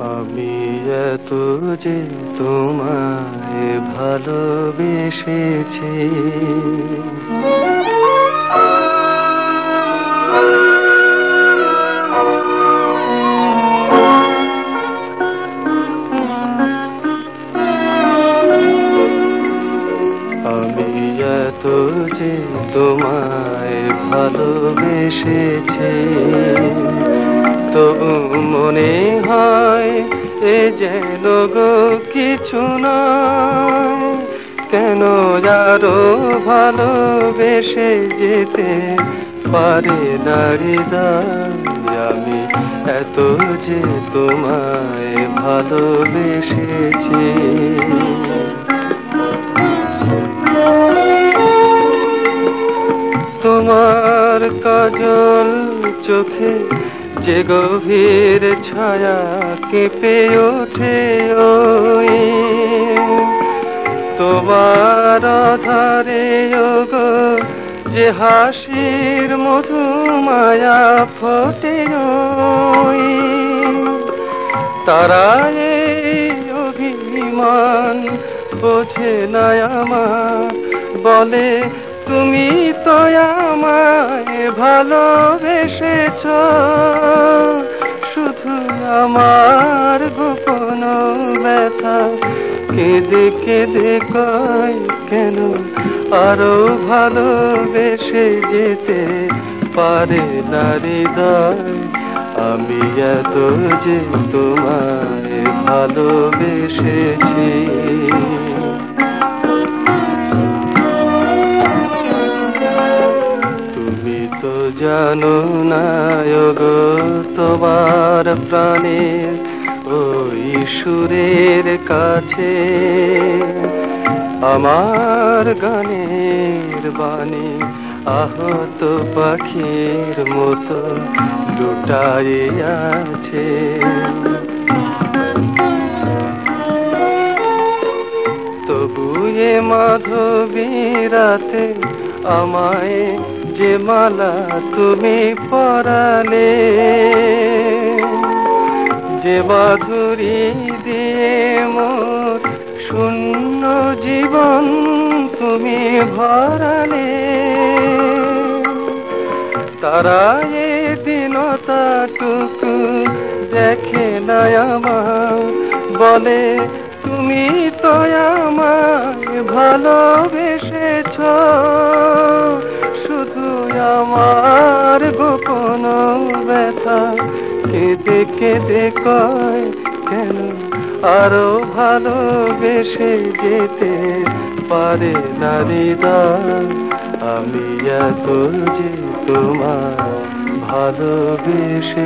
আমি এত যে তোমায় ভালোবেসেছি। আমি এত যে তোমায় ভালোবেসেছি। তবু মনে হয় এ যেন গো কিছু নয়। কেন আরও ভালোবেসে যেতে পারে নারীদায় আমি? এত যে তোমায় ভালোবেসেছি। তোমার কাজল চোখে যে গভীর ছায়া কেঁপে ওঠে ওই। তোমার আধারে গো যে হাসির মধু মায়া ফোটে ওই। তারা এই অভিমান বোঝে না আমার, বলে, তুমি ভালোবেসেছ, শুধু আমার গোপন ব্যথা। কেঁদে কেঁদে কয় কেন আরও ভালোবেসে যেতে পারে নারীদয় আমি এত যে তোমায় ভালোবেসেছি। জানো না গো, তোমার প্রাণের ওই কাছে আমার গানের বাণী আহত পাখির মতো লুটাই আছে। এ মাধবী রাতে আমায় যে মালা তুমি পরালে, যে মাধুরী দিয়ে মোর শূন্য জীবন তুমি ভরালে। তারা এ দিনতাটুকু দেখে না আমার বলে তুমি তো আমায় ভালোবেসেছ, শুধু আমার গোপন ব্যথা। কেঁদে কেঁদে কয় কেন আরও ভালোবেসে যেতে পারে নারীদার আমি এত যে তোমার ভালোবেসেছি।